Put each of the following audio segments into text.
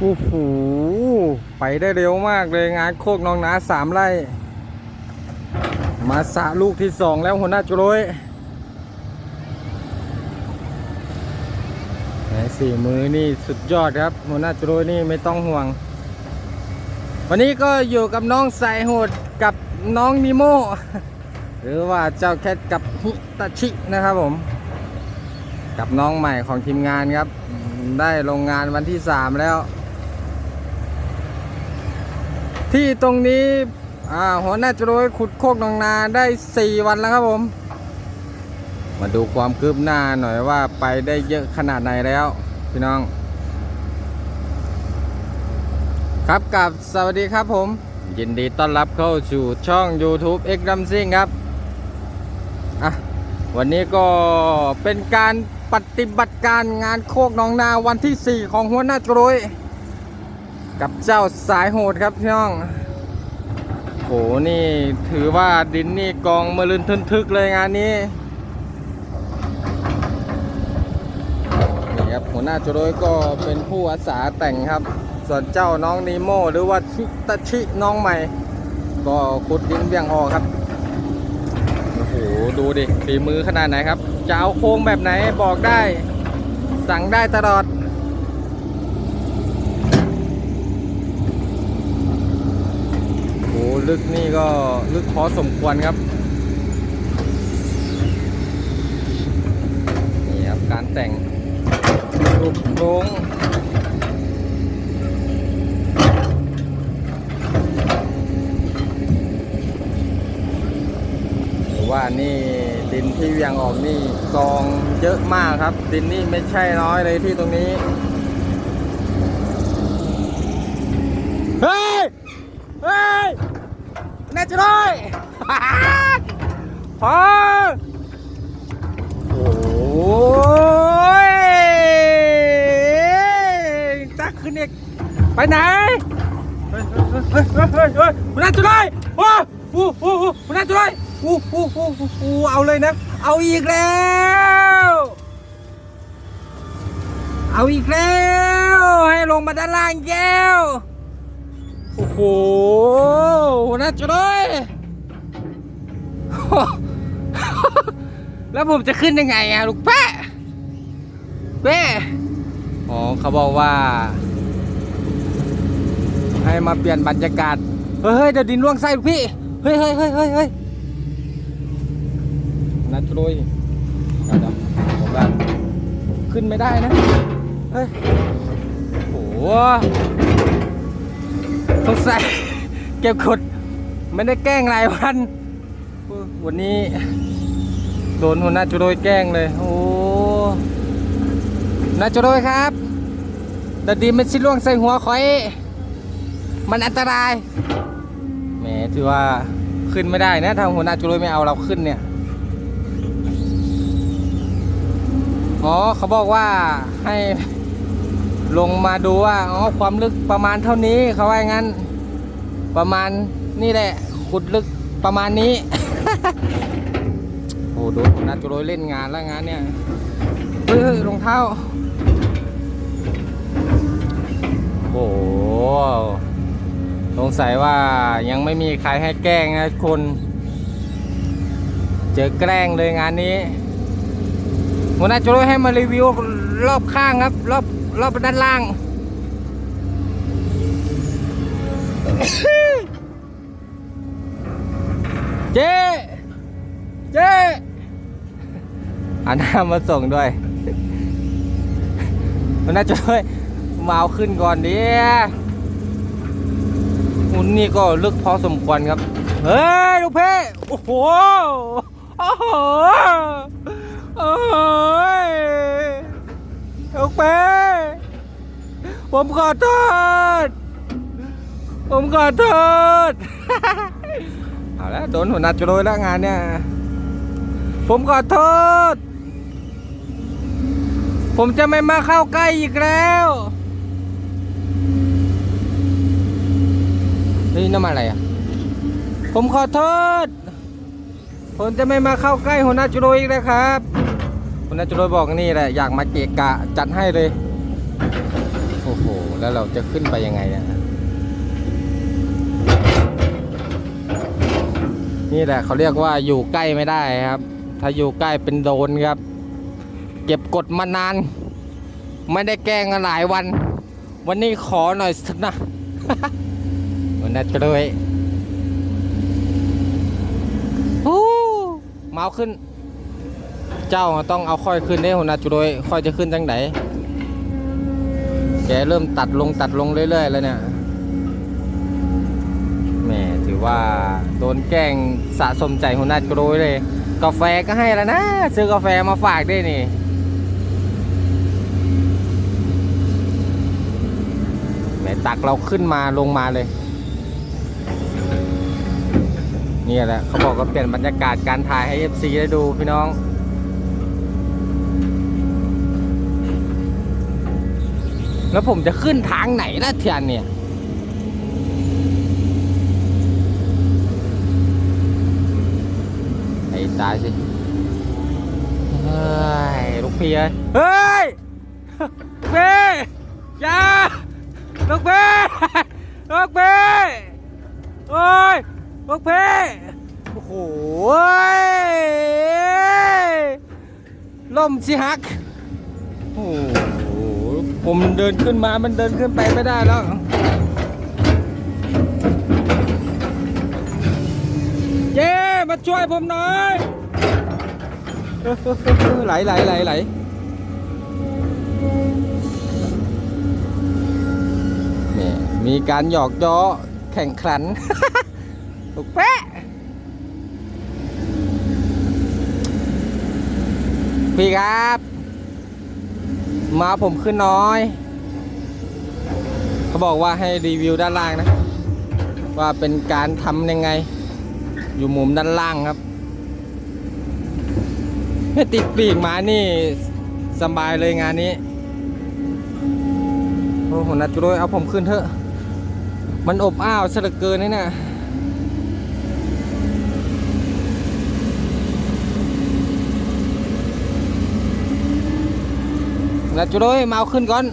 โอ้โหไปได้เร็วมากเลยงานโคกน้องนาสามไร่ มาสะลูกที่สองแล้วหัวหน้าจุโรยแสี่มือนี่สุดยอดครับ หัวหน้าจุโรยนี่ไม่ต้องห่วง วันนี้ก็อยู่กับน้องสายโหดกับน้องนิโมหรือว่าเจ้าแคทกับฮิตาชินะครับผม กับน้องใหม่ของทีมงานครับ ได้ลงงานวันที่ 3 แล้ว ที่ตรงนี้หัวหน้าจรวยขุดโคกหนองนาได้ 4 วันแล้วครับผม มาดูความคืบหน้าหน่อยว่าไปได้เยอะขนาดไหนแล้ว พี่น้อง ครับกับสวัสดีครับผม ยินดีต้อนรับเข้าสู่ช่อง YouTube X r a m s i n g ครับอะวันนี้ก็เป็นการปฏิบัติการงานโคกหนองนาวันที่ 4 ของหัวหน้าจรวย กับเจ้าสายโหดครับพี่น้องโหนี่ถือว่าดินนี่กองมลืนทึนทึกเลยงานนี้นี่ครับหัวหน้าจรวยก็เป็นผู้อาสาแต่งครับ ส่วนเจ้าน้องนีโมหรือว่าทิตาชิน้องใหม่ ก็ขุดดินเบี่ยงออกครับโอ้โหดูดิฝีมือขนาดไหนครับ จะเอาโค้งแบบไหนบอกได้ สั่งได้ตลอด โอ้โห ลึกนี่ก็ลึกพอสมควรครับนี่ครับการแต่งรูปโครงว่านี่ดินที่เวียงออกนี่กองเยอะมากครับ ดินนี่ไม่ใช่น้อยเลยที่ตรงนี้ เฮ้ย เฮ้ย จะได้พอโอ้ยจักขึ้นอีกไปไหนเฮ้ยเฮ้ยเฮ้ยเฮ้ยเฮ้ยมันน่าจะได้ว้าวู้วู้วู้มันน่าจะได้วู้วู้วู้วู้เอาเลยนะ เอาอีกแล้วเอาอีกแล้ว ให้ลงมาด้านล่างแก้ว โอ้โหน่าจะได้แล้วผมจะขึ้นยังไงอะลูกแปะเป้อ๋อเขาบอกว่า ให้มาเปลี่ยนบรรยากาศ เฮ้ยเดี๋ยวดินล่วงไส้ลูกพี่ เฮ้ยเฮ้ยเฮ้ยเฮ้ยเฮ้ยนัดโรยเดี๋ยวเดี๋ยวผมว่าขึ้นไม่ได้นะ เฮ้ย โอ้โห สงสัยเก็บกดไม่ได้แกล้งหลายวัน วันนี้โดนหัวหน้าจุโรยแกล้งเลย โอ้หน้าจุโรยครับแต่ดีมันชิล่วงใส่หัวคอย มันอันตราย แหมถือว่าขึ้นไม่ได้นะถ้าหัวหน้าจุโรยไม่เอาเราขึ้นเนี่ย อ๋อเขาบอกว่าให้ ลงมาดูว่าอ๋อความลึกประมาณเท่านี้เขาว่าอย่างนั้น ประมาณนี่แหละ ขุดลึกประมาณนี้ โอ้โหโดนนาจุโรยเล่นงานแล้วงานเนี่ยเฮ้ยเฮ้ยรองเท้า โอ้โหสงสัยว่ายังไม่มีใครให้แกล้งนะคน เจอแกล้งเลยงานนี้หัวหน้าจุโรยให้มารีวิวรอบข้างครับ รอบ รอบด้านล่าง เจ๊ เจ๊อันหน้ามาส่งด้วย มันน่าจะช่วยมาเอาขึ้นก่อนดิหุ่นนี่ก็ลึกพอสมควรครับ เฮ้ยลูกเพ่โอ้โห โอ้โหโอ้ย ลูกเพ่ผมขอโทษ ผมขอโทษ เอาล้วโดนหัวหน้าจุโรยแล้วงานเนี่ย ผมขอโทษ ผมจะไม่มาเข้าใกล้อีกแล้วนี่น้ำอะไรอะ ผมขอโทษ ผมจะไม่มาเข้าใกล้หัวหน้าจุโรยอีกแล้วครับ หัวหน้าจุโรยบอกนี่แหละอยากมาเกะกะจัดให้เลย โอ้โห แล้วเราจะขึ้นไปยังไงเนี่ยนี่แหละเขาเรียกว่าอยู่ใกล้ไม่ได้ครับ ถ้าอยู่ใกล้เป็นโดนครับ เก็บกดมานาน ไม่ได้แกล้งกันหลายวัน วันนี้ขอหน่อยสักนะวันนั้นจะเลยโอ้เมาขึ้น เจ้าต้องเอาค่อยขึ้นได้หัวหน้าจุโดยค่อยจะขึ้นจังไหนแกเริ่มตัดลงตัดลงเรื่อยๆแล้วเนี่ยแหมถือว่าโดนแกล้งสะสมใจหัวหน้าจุโดยเลย กาแฟก็ให้แล้วนะซื้อกาแฟมาฝากด้วยนี่แหมตักเราขึ้นมาลงมาเลยนี่แหละเขาบอกว่าเปลี่ยนบรรยากาศการถ่ายให้ FC ได้ดูพี่น้อง แล้วผมจะขึ้นทางไหนล่ะเทียนเนี่ย ไอ้ตายสิ เฮ้ย ลูกพี่เอ้ย เฮ้ยพี่อย่าลูกพี่ลูกพี่โอ้ยลูกพี่โอ้โหล่มสิฮักโอ้ ผมเดินขึ้นมามันเดินขึ้นไปไม่ได้แล้วเย้มาช่วยผมหน่อยไหลไหลไหลไหลนี่มีการหยอกย้อแข่งขันถูกแปะพี่ครับ มาผมขึ้นน้อย เขาบอกว่าให้รีวิวด้านล่างนะ ว่าเป็นการทำยังไง อยู่มุมด้านล่างครับให้ติดปีกมานี่สบายเลยงานนี้โอ้โหนัดจุโรยเอาผมขึ้นเถอะ มันอบอ้าวซะเหลือเกินนี่นะ นัดจุโรยมาเอาขึ้นก่อน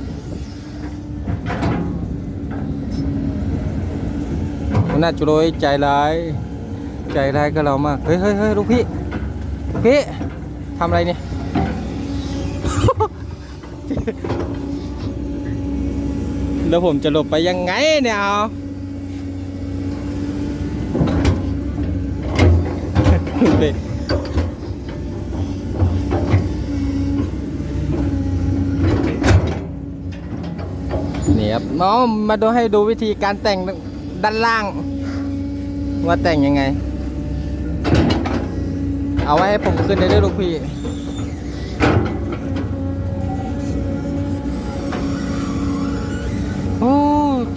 หัวหน้าจุโรยใจร้าย ใจร้ายกับเรามาก เฮ้ยเฮ้ยเฮ้ยลูกพี่ลูกพี่ทำอะไรเนี่ย แล้วผมจะหลบไปยังไงเนี่ยเอา นี่ครับน้องมาดูให้ดูวิธีการแต่งด้านล่าง ว่าแต่งยังไง เอาไว้ให้ผมขึ้นได้ด้วยลูกพี่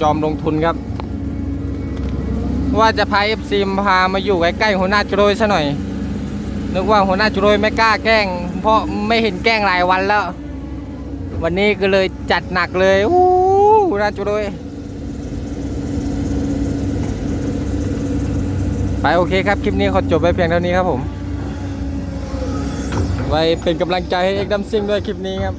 จอมลงทุนครับ ว่าจะพาเอฟซีมพามาอยู่ใกล้ๆหัวหน้าจุโรยซะหน่อย นึกว่าหัวหน้าจุโรยไม่กล้าแกล้ง เพราะไม่เห็นแกล้งหลายวันแล้ว วันนี้ก็เลยจัดหนักเลยอู้ หัวหน้าจุโรยไปโอเคครับ คลิปนี้ขอจบไปเพียงเท่านี้ครับผม ไว้เป็นกำลังใจให้เอ็กดัมซิงด้วยคลิปนี้ครับ